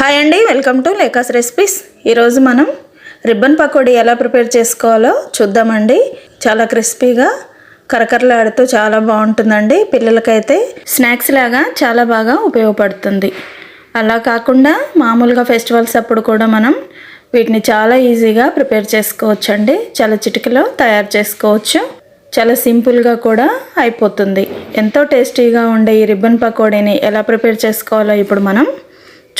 Hi అండి welcome to లేకాస్ recipes. ఈరోజు మనం రిబ్బన్ పకోడీ ఎలా ప్రిపేర్ చేసుకోవాలో చూద్దామండి. చాలా క్రిస్పీగా కరకరలాడుతూ చాలా బాగుంటుందండి. పిల్లలకైతే స్నాక్స్ లాగా చాలా బాగా ఉపయోగపడుతుంది. అలా కాకుండా మామూలుగా ఫెస్టివల్స్ అప్పుడు కూడా మనం వీటిని చాలా ఈజీగా ప్రిపేర్ చేసుకోవచ్చండి. చాలా చిటికలో తయారు చేసుకోవచ్చు. చాలా సింపుల్గా కూడా అయిపోతుంది. ఎంతో టేస్టీగా ఉండే ఈ రిబ్బన్ పకోడీని ఎలా ప్రిపేర్ చేసుకోవాలో ఇప్పుడు మనం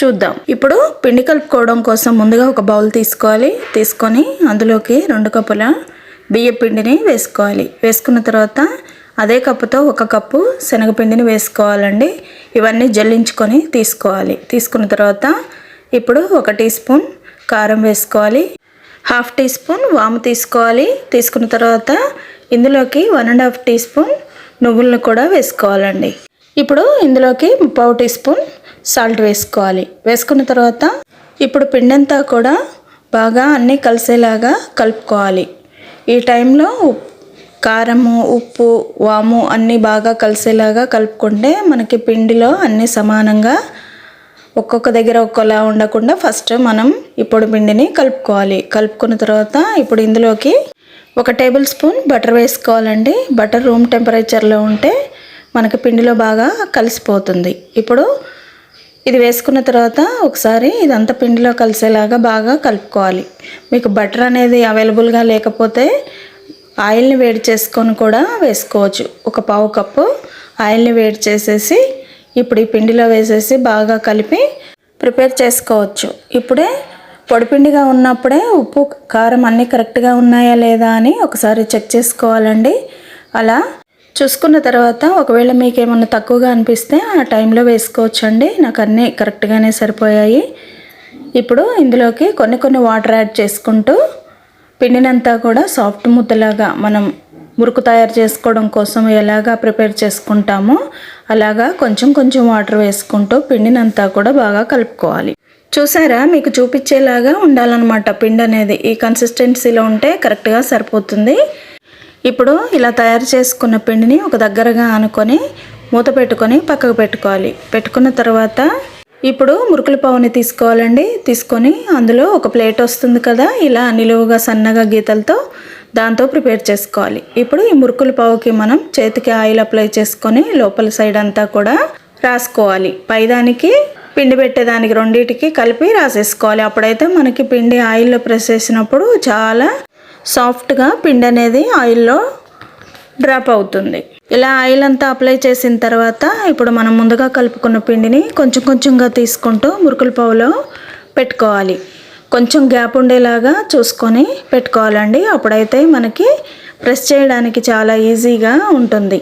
చూద్దాం. ఇప్పుడు పిండి కలుపుకోవడం కోసం ముందుగా ఒక బౌల్ తీసుకోవాలి. తీసుకొని అందులోకి రెండు కప్పుల బియ్య పిండిని వేసుకోవాలి. వేసుకున్న తర్వాత అదే కప్పుతో ఒక కప్పు శనగపిండిని వేసుకోవాలండి. ఇవన్నీ జల్లించుకొని తీసుకోవాలి. తీసుకున్న తర్వాత ఇప్పుడు ఒక టీ స్పూన్ కారం వేసుకోవాలి. హాఫ్ టీ స్పూన్ వాము తీసుకోవాలి. తీసుకున్న తర్వాత ఇందులోకి one and half teaspoon నువ్వులను కూడా వేసుకోవాలండి. ఇప్పుడు ఇందులోకి పావు టీ స్పూన్ సాల్ట్ వేసుకోవాలి. వేసుకున్న తర్వాత ఇప్పుడు పిండంతా కూడా బాగా అన్నీ కలిసేలాగా కలుపుకోవాలి. ఈ టైంలో కారము ఉప్పు వాము అన్నీ బాగా కలిసేలాగా కలుపుకుంటే మనకి పిండిలో అన్నీ సమానంగా ఒక్కొక్క దగ్గర ఒక్కోలా ఉండకుండా ఫస్ట్ మనం ఇప్పుడు పిండిని కలుపుకోవాలి. కలుపుకున్న తర్వాత ఇప్పుడు ఇందులోకి ఒక టేబుల్ స్పూన్ బటర్ వేసుకోవాలండి. బటర్ రూమ్ టెంపరేచర్లో ఉంటే మనకి పిండిలో బాగా కలిసిపోతుంది. ఇప్పుడు ఇది వేసుకున్న తర్వాత ఒకసారి ఇదంతా పిండిలో కలిసేలాగా బాగా కలుపుకోవాలి. మీకు బటర్ అనేది అవైలబుల్గా లేకపోతే ఆయిల్ని వేడి చేసుకొని కూడా వేసుకోవచ్చు. ఒక పావు కప్పు ఆయిల్ని వేడి చేసేసి ఇప్పుడు ఈ పిండిలో వేసేసి బాగా కలిపి ప్రిపేర్ చేసుకోవచ్చు. ఇప్పుడే పొడిపిండిగా ఉన్నప్పుడే ఉప్పు కారం అన్నీ కరెక్ట్గా ఉన్నాయా లేదా అని ఒకసారి చెక్ చేసుకోవాలండి. అలా చూసుకున్న తర్వాత ఒకవేళ మీకు ఏమన్నా తక్కువగా అనిపిస్తే ఆ టైంలో వేసుకోవచ్చండి. నాకు అన్నీ కరెక్ట్గానే సరిపోయాయి. ఇప్పుడు ఇందులోకి కొన్ని కొన్ని వాటర్ యాడ్ చేసుకుంటూ పిండినంతా కూడా సాఫ్ట్ ముద్దలాగా మనం మురుకు తయారు చేసుకోవడం కోసం ఎలాగా ప్రిపేర్ చేసుకుంటామో అలాగా కొంచెం కొంచెం వాటర్ వేసుకుంటూ పిండినంతా కూడా బాగా కలుపుకోవాలి. చూసారా? మీకు చూపించేలాగా ఉండాలన్నమాట పిండి అనేది ఈ కన్సిస్టెన్సీలో ఉంటే కరెక్ట్గా సరిపోతుంది. ఇప్పుడు ఇలా తయారు చేసుకున్న పిండిని ఒక దగ్గరగా ఆనుకొని మూత పెట్టుకొని పక్కకు పెట్టుకోవాలి. పెట్టుకున్న తర్వాత ఇప్పుడు మురుకుల పావుని తీసుకోవాలండి. తీసుకొని అందులో ఒక ప్లేట్ వస్తుంది కదా ఇలా నిలువుగా సన్నగా గీతలతో దాంతో ప్రిపేర్ చేసుకోవాలి. ఇప్పుడు ఈ మురుకుల పావుకి మనం చేతికి ఆయిల్ అప్లై చేసుకొని లోపల సైడ్ అంతా కూడా రాసుకోవాలి. పైదానికి పిండి పెట్టేదానికి రెండింటికి కలిపి రాసేసుకోవాలి. అప్పుడైతే మనకి పిండి ఆయిల్లో ప్రెస్ చేసినప్పుడు చాలా సాఫ్ట్గా పిండి అనేది ఆయిల్లో డ్రాప్ అవుతుంది. ఇలా ఆయిల్ అంతా అప్లై చేసిన తర్వాత ఇప్పుడు మనం ముందుగా కలుపుకున్న పిండిని కొంచెం కొంచెంగా తీసుకుంటూ మురుకుల పావులో పెట్టుకోవాలి. కొంచెం గ్యాప్ ఉండేలాగా చూసుకొని పెట్టుకోవాలండి. అప్పుడైతే మనకి ప్రెస్ చేయడానికి చాలా ఈజీగా ఉంటుంది.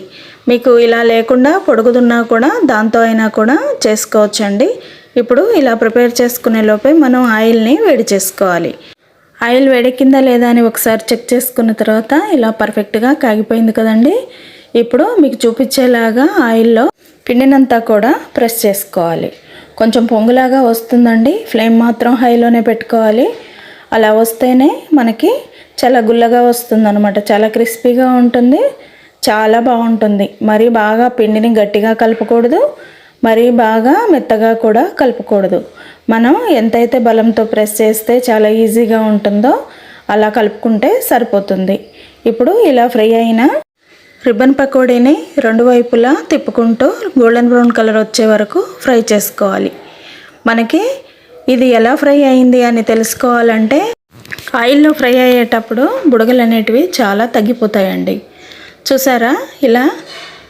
మీకు ఇలా లేకుండా పొడుగుదున్నా కూడా దాంతో అయినా కూడా చేసుకోవచ్చండి. ఇప్పుడు ఇలా ప్రిపేర్ చేసుకునే లోపే మనం ఆయిల్ని వేడి చేసుకోవాలి. ఆయిల్ వేడెక్కిందా లేదా అని ఒకసారి చెక్ చేసుకున్న తర్వాత ఇలా పర్ఫెక్ట్గా కాగిపోయింది కదండి. ఇప్పుడు మీకు చూపించేలాగా ఆయిల్లో పిండినంతా కూడా ప్రెస్ చేసుకోవాలి. కొంచెం పొంగులాగా వస్తుందండి. ఫ్లేమ్ మాత్రం హైలోనే పెట్టుకోవాలి. అలా వస్తేనే మనకి చాలా గుల్లగా వస్తుందన్నమాట. చాలా క్రిస్పీగా ఉంటుంది. చాలా బాగుంటుంది. మరీ బాగా పిండిని గట్టిగా కలపకూడదు. మరీ బాగా మెత్తగా కూడా కలపకూడదు. మనం ఎంతైతే బలంతో ప్రెస్ చేస్తే చాలా ఈజీగా ఉంటుందో అలా కలుపుకుంటే సరిపోతుంది. ఇప్పుడు ఇలా ఫ్రై అయిన రిబ్బన్ పకోడీని రెండు వైపులా తిప్పుకుంటూ గోల్డెన్ బ్రౌన్ కలర్ వచ్చే వరకు ఫ్రై చేసుకోవాలి. మనకి ఇది ఎలా ఫ్రై అయింది అని తెలుసుకోవాలంటే ఆయిల్లో ఫ్రై అయ్యేటప్పుడు బుడగలు అనేటివి చాలా తగ్గిపోతాయండి. చూసారా? ఇలా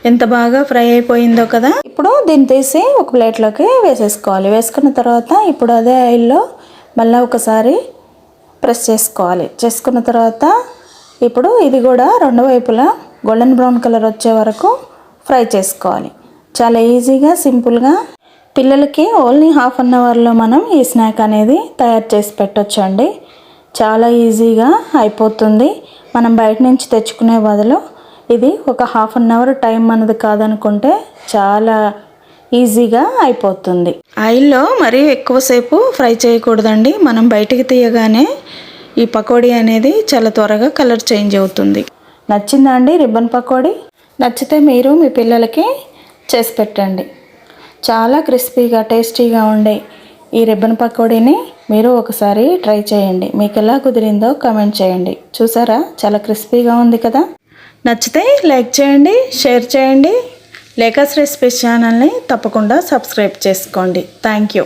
ఎంత బాగా ఫ్రై అయిపోయిందో కదా? ఇప్పుడు దీన్ని తీసి ఒక ప్లేట్లోకి వేసేసుకోవాలి. వేసుకున్న తర్వాత ఇప్పుడు అదే ఆయిల్లో మళ్ళీ ఒకసారి ప్రెస్ చేసుకోవాలి. చేసుకున్న తర్వాత ఇప్పుడు ఇది కూడా రెండు వైపులా గోల్డెన్ బ్రౌన్ కలర్ వచ్చే వరకు ఫ్రై చేసుకోవాలి. చాలా ఈజీగా సింపుల్గా పిల్లలకి ఓన్లీ హాఫ్ అన్ అవర్లో మనం ఈ స్నాక్ అనేది తయారు చేసి పెట్టొచ్చండి. చాలా ఈజీగా అయిపోతుంది. మనం బయట నుంచి తెచ్చుకునే బదులు ఇది ఒక హాఫ్ అన్ అవర్ టైం అన్నది కాదనుకుంటే చాలా ఈజీగా అయిపోతుంది. ఆయిల్లో మరీ ఎక్కువసేపు ఫ్రై చేయకూడదండి. మనం బయటికి తీయగానే ఈ పకోడీ అనేది చాలా త్వరగా కలర్ చేంజ్ అవుతుంది. నచ్చిందా అండి రిబ్బన్ పకోడీ? నచ్చితే మీరు మీ పిల్లలకి చేసి పెట్టండి. చాలా క్రిస్పీగా టేస్టీగా ఉండే ఈ రిబ్బన్ పకోడీని మీరు ఒకసారి ట్రై చేయండి. మీకు ఎలా కుదిరిందో కామెంట్ చేయండి. చూసారా? చాలా క్రిస్పీగా ఉంది కదా? నచ్చితే లైక్ చేయండి షేర్ చేయండి. లేకస్ రెసిపీస్ ఛానల్ని తప్పకుండా సబ్స్క్రైబ్ చేసుకోండి. Thank you.